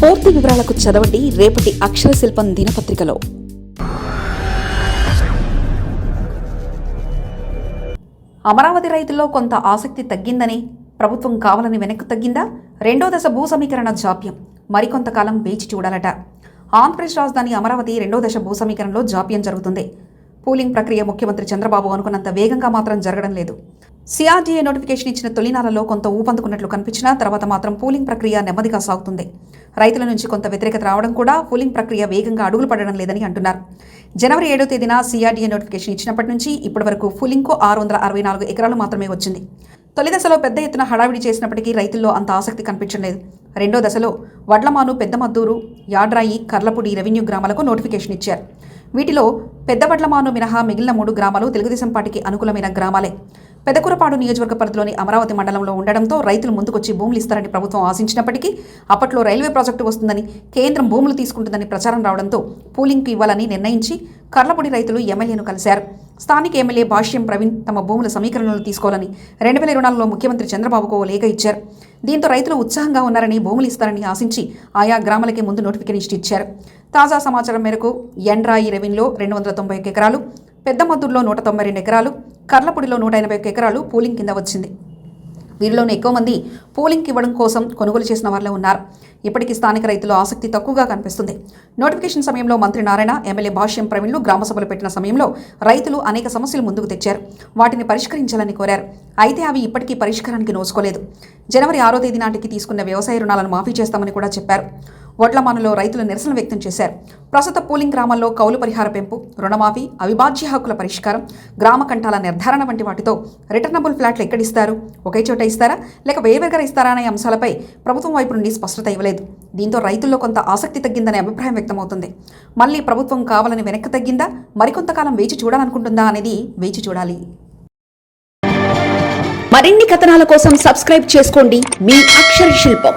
పూర్తి వివరాలకు చదవండి రేపటి అక్షర శిల్పం దినపత్రికలో. అమరావతి రైతుల్లో కొంత ఆసక్తి తగ్గిందని ప్రభుత్వం కావాలని వెనక్కు తగ్గిందా? రెండో దశ భూ సమీకరణ జాప్యం. మరికొంతకాలం వేచి చూడాలట. ఆంధ్రప్రదేశ్ రాజధాని అమరావతి రెండో దశ భూ సమీకరణలో జాప్యం జరుగుతుంది. పూలింగ్ ప్రక్రియ ముఖ్యమంత్రి చంద్రబాబు అనుకున్నంత వేగంగా మాత్రం జరగడం లేదు. సిఆర్డీఏ నోటిఫికేషన్ ఇచ్చిన తొలినాలలో కొంత ఊపందుకున్నట్లు కనిపించినా తర్వాత మాత్రం పూలింగ్ ప్రక్రియ నెమ్మదిగా సాగుతుంది. రైతుల నుంచి కొంత వ్యతిరేకత రావడం కూడా పూలింగ్ ప్రక్రియ వేగంగా అడుగులు పడడం లేదని అంటున్నారు. జనవరి ఏడో తేదీన సిఆర్డీఏ నోటిఫికేషన్ ఇచ్చినప్పటి నుంచి ఇప్పటి వరకు పూలింగ్కు ఆరు వందల అరవై నాలుగు ఎకరాలు మాత్రమే వచ్చింది. తొలి దశలో పెద్ద ఎత్తున హడావిడి చేసినప్పటికీ రైతుల్లో అంత ఆసక్తి కనిపించలేదు రెండో దశలో వడ్లమాను పెద్దమద్దూరు యాడ్రాయి కర్లపూడి రెవెన్యూ గ్రామాలకు నోటిఫికేషన్ ఇచ్చారు. వీటిలో పెద్దపట్లమాను మినహా మిగిలిన మూడు గ్రామాలు తెలుగుదేశం పార్టీకి అనుకూలమైన గ్రామాలే. పెదకురపాడు నియోజకవర్గ పరిధిలోని అమరావతి మండలంలో ఉండడంతో రైతులు ముందుకొచ్చి భూములు ఇస్తారని ప్రభుత్వం ఆశించినప్పటికీ అప్పట్లో రైల్వే ప్రాజెక్టు వస్తుందని కేంద్రం భూములు తీసుకుంటుందని ప్రచారం రావడంతో పూలింగ్కు ఇవ్వాలని నిర్ణయించి కర్లపూడి రైతులు ఎమ్మెల్యేను కలిశారు. స్థానిక ఎమ్మెల్యే భాష్యం ప్రవీణ్ తమ భూముల సమీకరణలు తీసుకోవాలని రెండు వేల ఇరవై నాలుగులో ముఖ్యమంత్రి చంద్రబాబుకు ఓ లేఖ ఇచ్చారు. దీంతో రైతులు ఉత్సాహంగా ఉన్నారని భూములు ఇస్తారని ఆశించి ఆయా గ్రామాలకే ముందు నోటిఫికేషన్ ఇచ్చారు. తాజా సమాచారం మేరకు ఎండ్రాయి రెవెన్యూలో రెండు వందల తొంభై ఒక ఎకరాలు పెద్దమద్దూరులో నూట తొంభై రెండు ఎకరాలు కర్లపూడిలో నూట ఎనభై ఒక ఎకరాలు పూలింగ్ కింద వచ్చింది. వీరిలోనే ఎక్కువ మంది పోలింగ్కి ఇవ్వడం కోసం కొనుగోలు చేసిన వారిలో ఉన్నారు. ఇప్పటికీ స్థానిక రైతులు ఆసక్తి తక్కువగా కనిపిస్తుంది. నోటిఫికేషన్ సమయంలో మంత్రి నారాయణ ఎమ్మెల్యే భాష్యం ప్రవీణ్లు గ్రామ సభలు పెట్టిన సమయంలో రైతులు అనేక సమస్యలు ముందుకు తెచ్చారు. వాటిని పరిష్కరించాలని కోరారు. అయితే అవి ఇప్పటికీ పరిష్కారానికి నోచుకోలేదు. జనవరి ఆరో తేదీ నాటికి తీసుకున్న వ్యవసాయ రుణాలను మాఫీ చేస్తామని కూడా చెప్పారు. వడ్లమానులో రైతులు నిరసన వ్యక్తం చేశారు. ప్రస్తుత పోలింగ్ గ్రామాల్లో కౌలు పరిహార పెంపు రుణమాఫీ అవిభాజ్య హక్కుల పరిష్కారం గ్రామ కంఠాల నిర్ధారణ వంటి వాటితో రిటర్నబుల్ ఫ్లాట్లు ఎక్కడిస్తారు? ఒకే చోట ఇస్తారా? లేక వేరువేరుగా ఇస్తారా అనే అంశాలపై ప్రభుత్వం వైపు నుండి స్పష్టత ఇవ్వలేదు. దీంతో రైతుల్లో కొంత ఆసక్తి తగ్గిందనే అభిప్రాయం వ్యక్తమవుతుంది. మళ్ళీ ప్రభుత్వం కావాలని వెనక్కి తగ్గిందా? మరికొంతకాలం వేచి చూడాలనుకుంటుందా అనేది వేచి చూడాలి. మరిన్ని కథనాల కోసం సబ్స్క్రైబ్ చేసుకోండి మీ అక్షర శిల్పం.